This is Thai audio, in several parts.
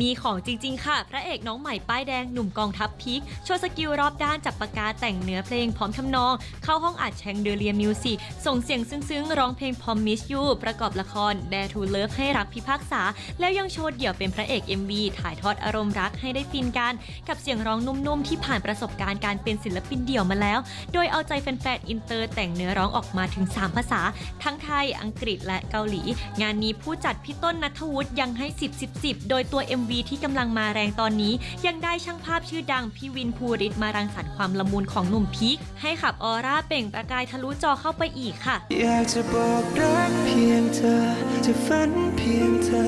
มีของจริง ๆ ค่ะ พระเอกน้องใหม่ป้ายแดงหนุ่มกองทัพพีคโชว์สกิลรอบด้านจับปากกาแต่งเนื้อเพลงพร้อมทำนอง เข้าห้องอัดแชงเดเลียมิวสิกส่งเสียงซึ้ง ๆ ร้องเพลงพอมมิสยูประกอบละคร Dare to Love ให้รักพิพากษา แล้วยังโชว์เดี่ยวเป็นพระเอก MV ถ่ายทอดอารมณ์รักให้ได้ฟินกัน กับเสียงร้องนุ่ม ๆ ที่ผ่านประสบการณ์การเป็นศิลปินเดี่ยวมาแล้ว โดยเอาใจแฟนๆอินเตอร์แต่งเนื้อร้องออกมาถึง 3 ภาษา ทั้งไทย อังกฤษและเกาหลี งานนี้ผู้จัดพี่ต้นนัทวุฒิยังให้ 10 10 10 โดยตัว MV MV ที่กำลังมาแรงตอนนี้ ยังได้ช่างภาพชื่อดังพี่วินภูริศมารังสรรค์ความละมุนของหนุ่มพีคให้ขับออร่าเปล่งประกายทะลุจอเข้าไปอีกค่ะ อยากจะบอกรักเพียงเธอ จะฝันเพียงเธอ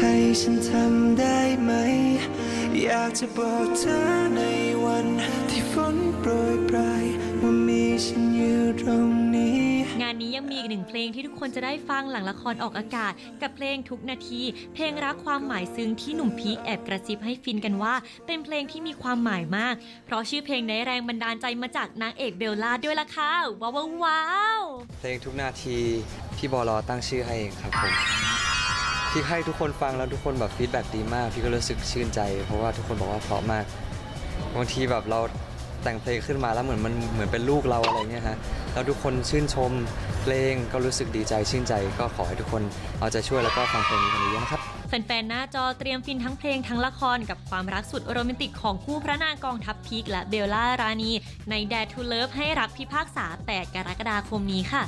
ให้ฉันทำได้ไหม อยากจะบอกเธอในวันที่ฝนโปรยปลายว่ามีฉันอยู่ตรง นี้ยังมีอีกหนึ่งเพลงที่ทุกคนจะได้ฟังหลังละครออกอากาศ กับเพลงทุกนาที เพลงรักความหมายซึ้งที่หนุ่มพีคแอบกระซิบให้ฟินกันว่า เป็นเพลงที่มีความหมายมาก เพราะชื่อเพลงได้แรงบันดาลใจมาจากนางเอกเบลล่าด้วยล่ะค่ะว้าวว้าวเพลงทุกนาทีพี่บอลอตั้งชื่อให้เองครับผมพี่ให้ทุกคนฟังแล้วทุกคนแบบฟีดแบ็กดีมากพี่ก็รู้สึกชื่นใจ เพราะว่าทุกคนบอกว่าเพราะมากบางทีแบบเรา แต่งเพลงขึ้นมาแล้วเหมือนมันเหมือนเป็นลูกเราอะไรเงี้ยฮะแล้วทุกคนชื่นชมเพลงก็รู้สึกดีใจชื่นใจก็ขอให้ทุกคนเอาใจช่วยแล้วก็ฟังเพลงนี้กันเยอะนะครับแฟนๆ หน้าจอเตรียมฟินทั้งเพลงทั้งละครกับความรักสุดโรแมนติกของคู่พระนางกองทัพพีคและเบลล่ารานี ใน Dare to Love ให้รักพิพากษา 8 กรกฎาคมนี้ค่ะ